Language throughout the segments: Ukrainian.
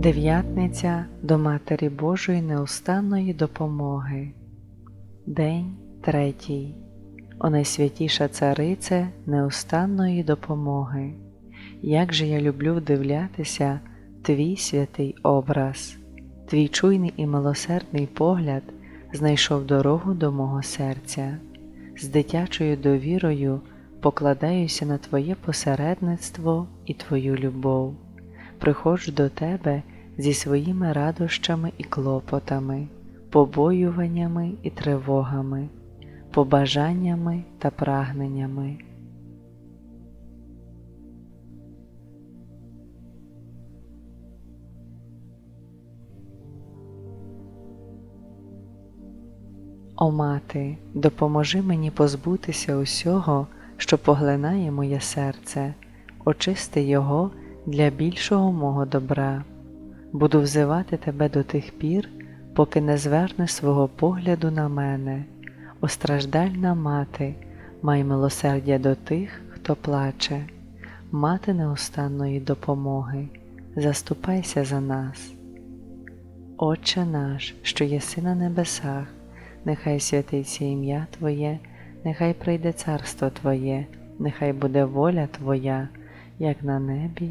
Дев'ятниця до Матері Божої неустанної допомоги. День третій. О найсвятіша Царице неустанної допомоги. Як же я люблю вдивлятися Твій святий образ, Твій чуйний і милосердний погляд знайшов дорогу до мого серця. З дитячою довірою покладаюся на Твоє посередництво і Твою любов. Приходжу до Тебе зі своїми радощами і клопотами, побоюваннями і тривогами, побажаннями та прагненнями. О мати, допоможи мені позбутися усього, що поглинає моє серце, очисти його для більшого мого добра. Буду взивати тебе до тих пір, поки не звернеш свого погляду на мене, О мати, май милосердя до тих, хто плаче, мати неустанної допомоги, заступайся за нас. Отче наш, що єси на небесах, нехай святиться ім'я Твоє, нехай прийде царство Твоє, нехай буде воля Твоя, як на небі,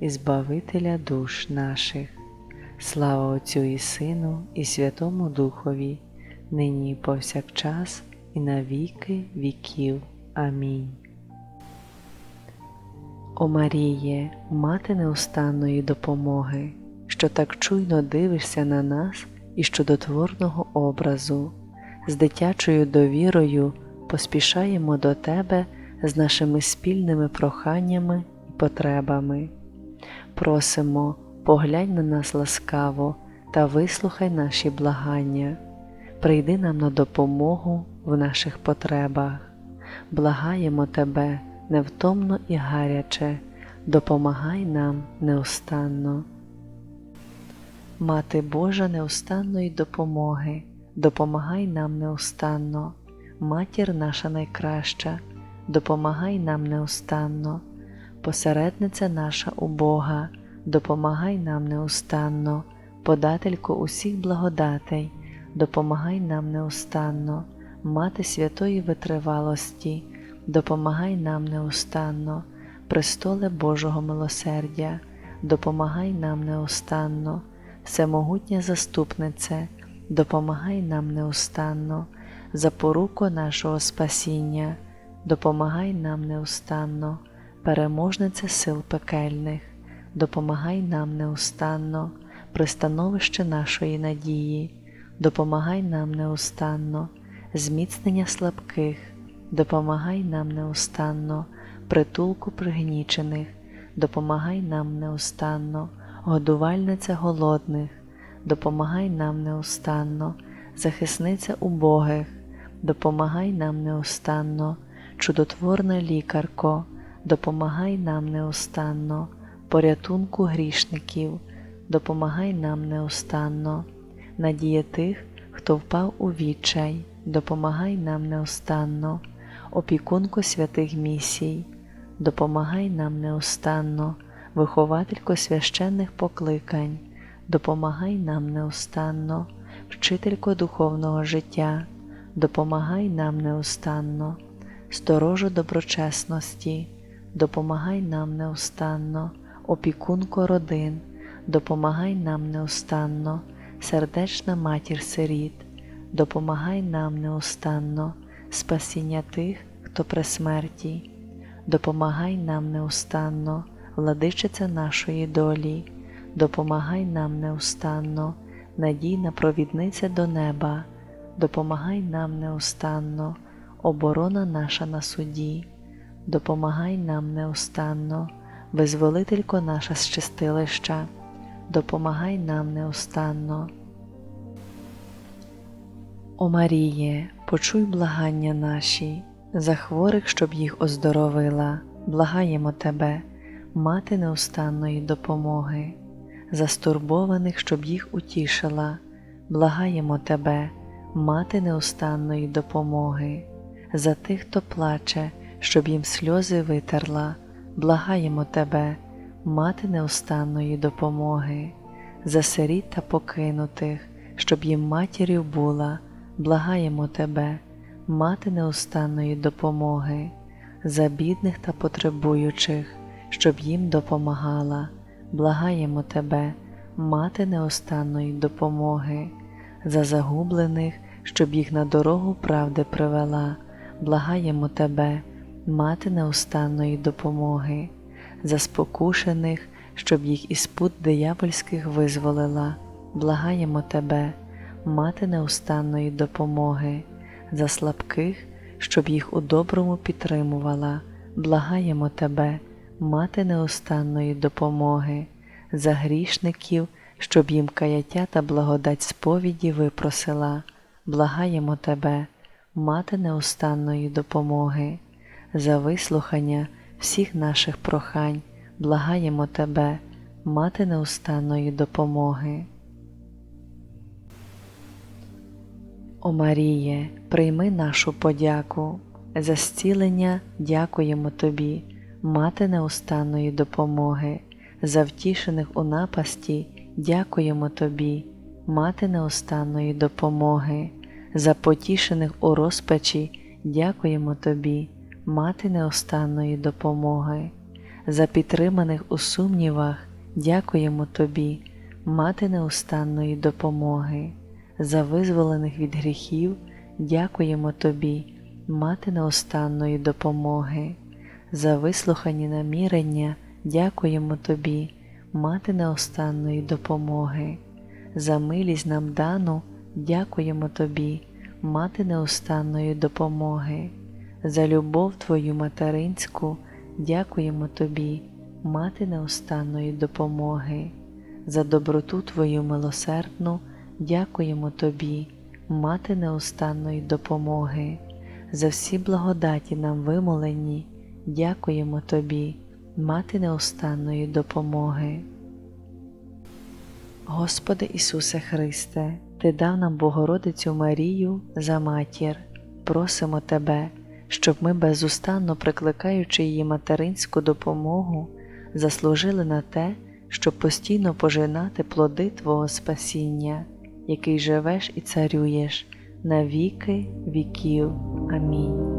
і Збавителя душ наших. Слава Отцю і Сину, і Святому Духові, нині і повсякчас, і на віки віків. Амінь. О Маріє, мати неустанної допомоги, що так чуйно дивишся на нас і чудотворного образу, з дитячою довірою поспішаємо до Тебе з нашими спільними проханнями і потребами. Просимо, поглянь на нас ласкаво та вислухай наші благання, прийди нам на допомогу в наших потребах, благаємо Тебе невтомно і гаряче, допомагай нам неустанно. Мати Божа неустанної допомоги, допомагай нам неустанно, матір наша найкраща, допомагай нам неустанно, посередниця наша у Бога, допомагай нам неустанно, подателько усіх благодатей, допомагай нам неустанно, мати святої витривалості, допомагай нам неустанно, престоле Божого милосердя, допомагай нам неустанно, всемогутня заступнице, допомагай нам неустанно, запоруко нашого спасіння, допомагай нам неустанно, переможниця сил пекельних, допомагай нам неустанно, пристановище нашої надії, допомагай нам неустанно, зміцнення слабких, допомагай нам неустанно, притулку пригнічених, допомагай нам неустанно, годувальниця голодних, допомагай нам неустанно, захисниця убогих, допомагай нам неустанно, чудотворна лікарко, допомагай нам неустанно, порятунку грішників, допомагай нам неустанно, надія тих, хто впав у відчай, допомагай нам неустанно, опікунку святих місій, допомагай нам неустанно, вихователько священних покликань, допомагай нам неустанно, вчителько духовного життя, допомагай нам неустанно, сторожу доброчесності, допомагай нам неустанно, опікунко родин, допомагай нам неустанно, сердечна матір сиріт, допомагай нам неустанно, спасіння тих, хто при смерті, допомагай нам неустанно, владичиця нашої долі, допомагай нам неустанно, надійна провідниця до неба, допомагай нам неустанно, оборона наша на суді, допомагай нам неустанно, визволителько наша з чистилища, допомагай нам неустанно. О Маріє, почуй благання наші, за хворих, щоб їх оздоровила, благаємо Тебе, мати неустанної допомоги, за стурбованих, щоб їх утішила, благаємо Тебе, мати неустанної допомоги, за тих, хто плаче, щоб їм сльози витерла, благаємо Тебе, мати неустанної допомоги, за сиріт та покинутих, щоб їм матір'ю була, благаємо Тебе, мати неустанної допомоги, за бідних та потребуючих, щоб їм допомагала, благаємо Тебе, мати неустанної допомоги, за загублених, щоб їх на дорогу правди привела, благаємо Тебе, мати неустанної допомоги, за спокушених, щоб їх із пут диявольських визволила, благаємо Тебе, мати неустанної допомоги, за слабких, щоб їх у доброму підтримувала, благаємо Тебе, мати неустанної допомоги, за грішників, щоб їм каяття та благодать сповіді випросила, благаємо Тебе, мати неустанної допомоги, за вислухання всіх наших прохань, благаємо Тебе, мати неустанної допомоги. О Маріє, прийми нашу подяку, за зцілення дякуємо Тобі, мати неустанної допомоги, за втішених у напасті дякуємо Тобі, мати неустанної допомоги, за потішених у розпачі дякуємо Тобі, мати неустанної допомоги, за підтриманих у сумнівах дякуємо Тобі, мати неустанної допомоги, за визволених від гріхів дякуємо Тобі, мати неустанної допомоги, за вислухані намірення дякуємо Тобі, мати неустанної допомоги, за милість нам дану дякуємо Тобі, мати неустанної допомоги, за любов Твою материнську дякуємо Тобі, мати неустанної допомоги, за доброту Твою милосердну дякуємо Тобі, мати неустанної допомоги, за всі благодаті нам вимолені, дякуємо Тобі, мати неустанної допомоги. Господи Ісусе Христе, Ти дав нам Богородицю Марію за матір, просимо Тебе, щоб ми безустанно прикликаючи її материнську допомогу, заслужили на те, щоб постійно пожинати плоди Твого спасіння, який живеш і царюєш на віки віків. Амінь.